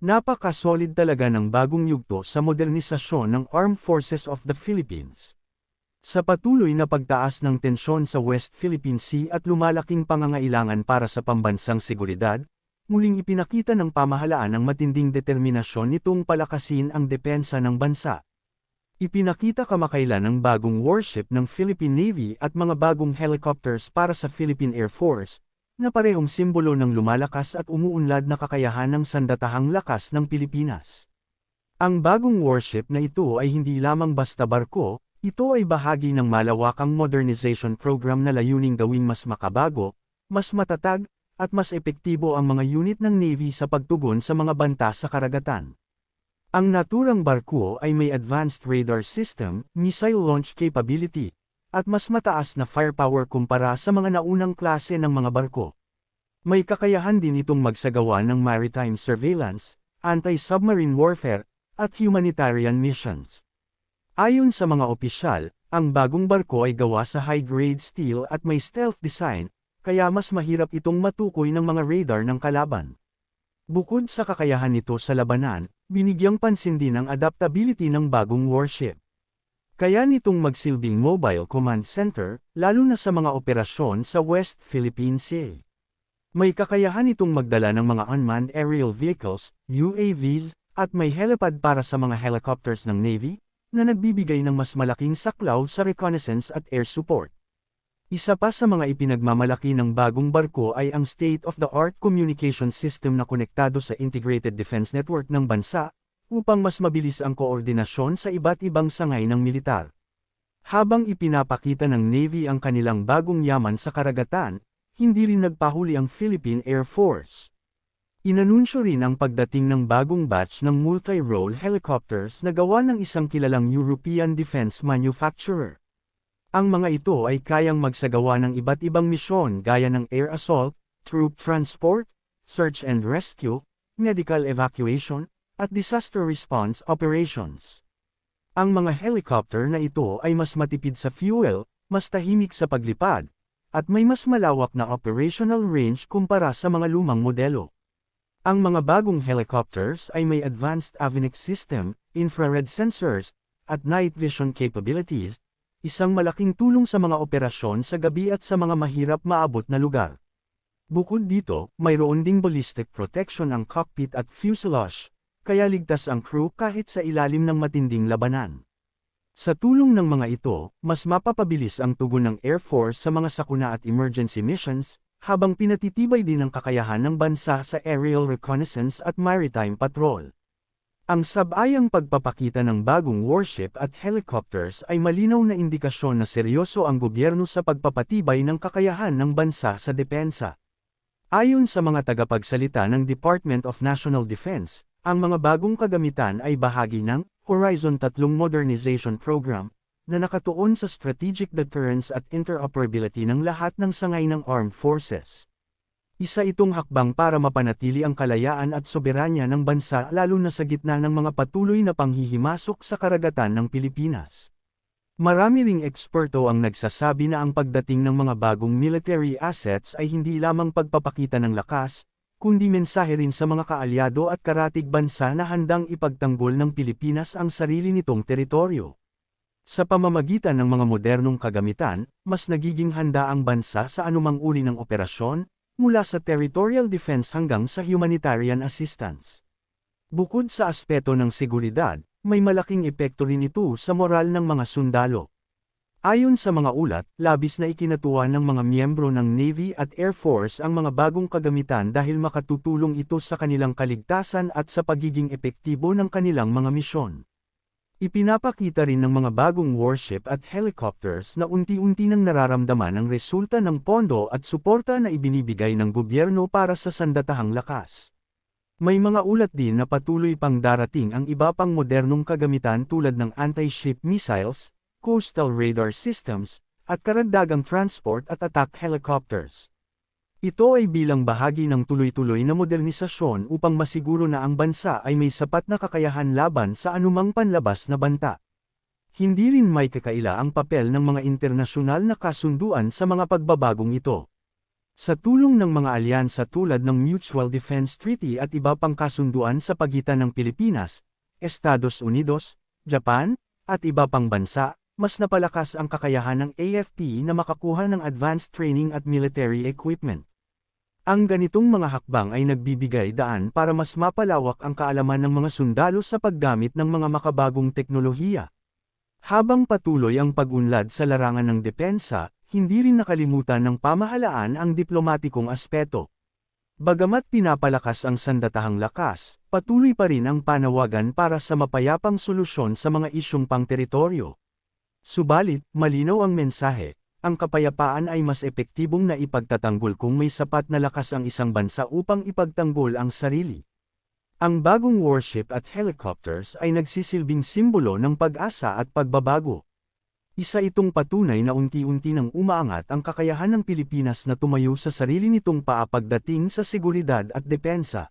Napaka-solid talaga ng bagong yugto sa modernisasyon ng Armed Forces of the Philippines. Sa patuloy na pagtaas ng tensyon sa West Philippine Sea at lumalaking pangangailangan para sa pambansang seguridad, muling ipinakita ng pamahalaan ang matinding determinasyon nitong palakasin ang depensa ng bansa. Ipinakita kamakailan ang bagong warship ng Philippine Navy at mga bagong helicopters para sa Philippine Air Force, na parehong simbolo ng lumalakas at umuunlad na kakayahan ng sandatahang lakas ng Pilipinas. Ang bagong warship na ito ay hindi lamang basta barko, ito ay bahagi ng malawakang modernization program na layuning gawing mas makabago, mas matatag, at mas epektibo ang mga unit ng Navy sa pagtugon sa mga banta sa karagatan. Ang naturang barko ay may advanced radar system, missile launch capability, at mas mataas na firepower kumpara sa mga naunang klase ng mga barko. May kakayahan din itong magsagawa ng maritime surveillance, anti-submarine warfare, at humanitarian missions. Ayon sa mga opisyal, ang bagong barko ay gawa sa high-grade steel at may stealth design, kaya mas mahirap itong matukoy ng mga radar ng kalaban. Bukod sa kakayahan nito sa labanan, binigyang pansin din ang adaptability ng bagong warship. Kaya nitong magsilbing mobile command center, lalo na sa mga operasyon sa West Philippine Sea. May kakayahan itong magdala ng mga unmanned aerial vehicles, UAVs, at may helipad para sa mga helicopters ng Navy, na nagbibigay ng mas malaking saklaw sa reconnaissance at air support. Isa pa sa mga ipinagmamalaki ng bagong barko ay ang state-of-the-art communication system na konektado sa Integrated Defense Network ng bansa, upang mas mabilis ang koordinasyon sa iba't ibang sangay ng militar. Habang ipinapakita ng Navy ang kanilang bagong yaman sa karagatan, hindi rin nagpahuli ang Philippine Air Force. Inanunsyo rin ang pagdating ng bagong batch ng multi-role helicopters na gawa ng isang kilalang European defense manufacturer. Ang mga ito ay kayang magsagawa ng iba't ibang misyon gaya ng air assault, troop transport, search and rescue, medical evacuation, at disaster response operations. Ang mga helicopter na ito ay mas matipid sa fuel, mas tahimik sa paglipad, at may mas malawak na operational range kumpara sa mga lumang modelo. Ang mga bagong helicopters ay may advanced avionics system, infrared sensors, at night vision capabilities, isang malaking tulong sa mga operasyon sa gabi at sa mga mahirap maabot na lugar. Bukod dito, mayroon ding ballistic protection ang cockpit at fuselage, kaya ligtas ang crew kahit sa ilalim ng matinding labanan. Sa tulong ng mga ito, mas mapapabilis ang tugon ng Air Force sa mga sakuna at emergency missions, habang pinatitibay din ang kakayahan ng bansa sa aerial reconnaissance at maritime patrol. Ang sabayang pagpapakita ng bagong warship at helicopters ay malinaw na indikasyon na seryoso ang gobyerno sa pagpapatibay ng kakayahan ng bansa sa depensa. Ayon sa mga tagapagsalita ng Department of National Defense, ang mga bagong kagamitan ay bahagi ng Horizon 3 Modernization Program na nakatuon sa strategic deterrence at interoperability ng lahat ng sangay ng armed forces. Isa itong hakbang para mapanatili ang kalayaan at soberanya ng bansa lalo na sa gitna ng mga patuloy na panghihimasok sa karagatan ng Pilipinas. Marami ring eksperto ang nagsasabi na ang pagdating ng mga bagong military assets ay hindi lamang pagpapakita ng lakas, kundi mensahe rin sa mga kaalyado at karatig bansa na handang ipagtanggol ng Pilipinas ang sarili nitong teritoryo. Sa pamamagitan ng mga modernong kagamitan, mas nagiging handa ang bansa sa anumang uri ng operasyon, mula sa territorial defense hanggang sa humanitarian assistance. Bukod sa aspeto ng seguridad, may malaking epekto rin ito sa moral ng mga sundalo. Ayon sa mga ulat, labis na ikinatuwa ng mga miyembro ng Navy at Air Force ang mga bagong kagamitan dahil makatutulong ito sa kanilang kaligtasan at sa pagiging epektibo ng kanilang mga misyon. Ipinapakita rin ng mga bagong warship at helicopters na unti-unti nang nararamdaman ang resulta ng pondo at suporta na ibinibigay ng gobyerno para sa sandatahang lakas. May mga ulat din na patuloy pang darating ang iba pang modernong kagamitan tulad ng anti-ship missiles, coastal radar systems, at karagdagang transport at attack helicopters. Ito ay bilang bahagi ng tuloy-tuloy na modernisasyon upang masiguro na ang bansa ay may sapat na kakayahan laban sa anumang panlabas na banta. Hindi rin may kakaila ang papel ng mga internasyonal na kasunduan sa mga pagbabagong ito. Sa tulong ng mga alyansa tulad ng Mutual Defense Treaty at iba pang kasunduan sa pagitan ng Pilipinas, Estados Unidos, Japan, at iba pang bansa, mas napalakas ang kakayahan ng AFP na makakuha ng advanced training at military equipment. Ang ganitong mga hakbang ay nagbibigay daan para mas mapalawak ang kaalaman ng mga sundalo sa paggamit ng mga makabagong teknolohiya. Habang patuloy ang pag-unlad sa larangan ng depensa, hindi rin nakalimutan ng pamahalaan ang diplomatikong aspeto. Bagamat pinapalakas ang sandatahang lakas, patuloy pa rin ang panawagan para sa mapayapang solusyon sa mga isyong pang-teritoryo. Subalit, malinaw ang mensahe, ang kapayapaan ay mas epektibong na ipagtatanggol kung may sapat na lakas ang isang bansa upang ipagtanggol ang sarili. Ang bagong warship at helicopters ay nagsisilbing simbolo ng pag-asa at pagbabago. Isa itong patunay na unti-unti nang umaangat ang kakayahan ng Pilipinas na tumayo sa sarili nitong paa pagdating sa seguridad at depensa.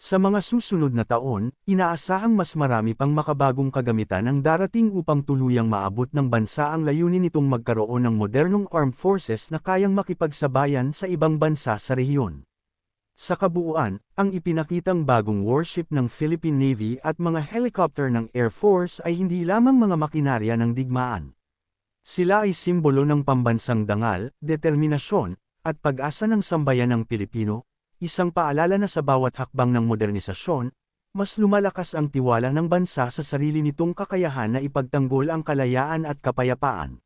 Sa mga susunod na taon, inaasahang mas marami pang makabagong kagamitan ang darating upang tuluyang maabot ng bansa ang layunin nitong magkaroon ng modernong armed forces na kayang makipagsabayan sa ibang bansa sa rehiyon. Sa kabuuan, ang ipinakitang bagong warship ng Philippine Navy at mga helicopter ng Air Force ay hindi lamang mga makinarya ng digmaan. Sila ay simbolo ng pambansang dangal, determinasyon, at pag-asa ng sambayan ng Pilipino, isang paalala na sa bawat hakbang ng modernisasyon, mas lumalakas ang tiwala ng bansa sa sarili nitong kakayahan na ipagtanggol ang kalayaan at kapayapaan.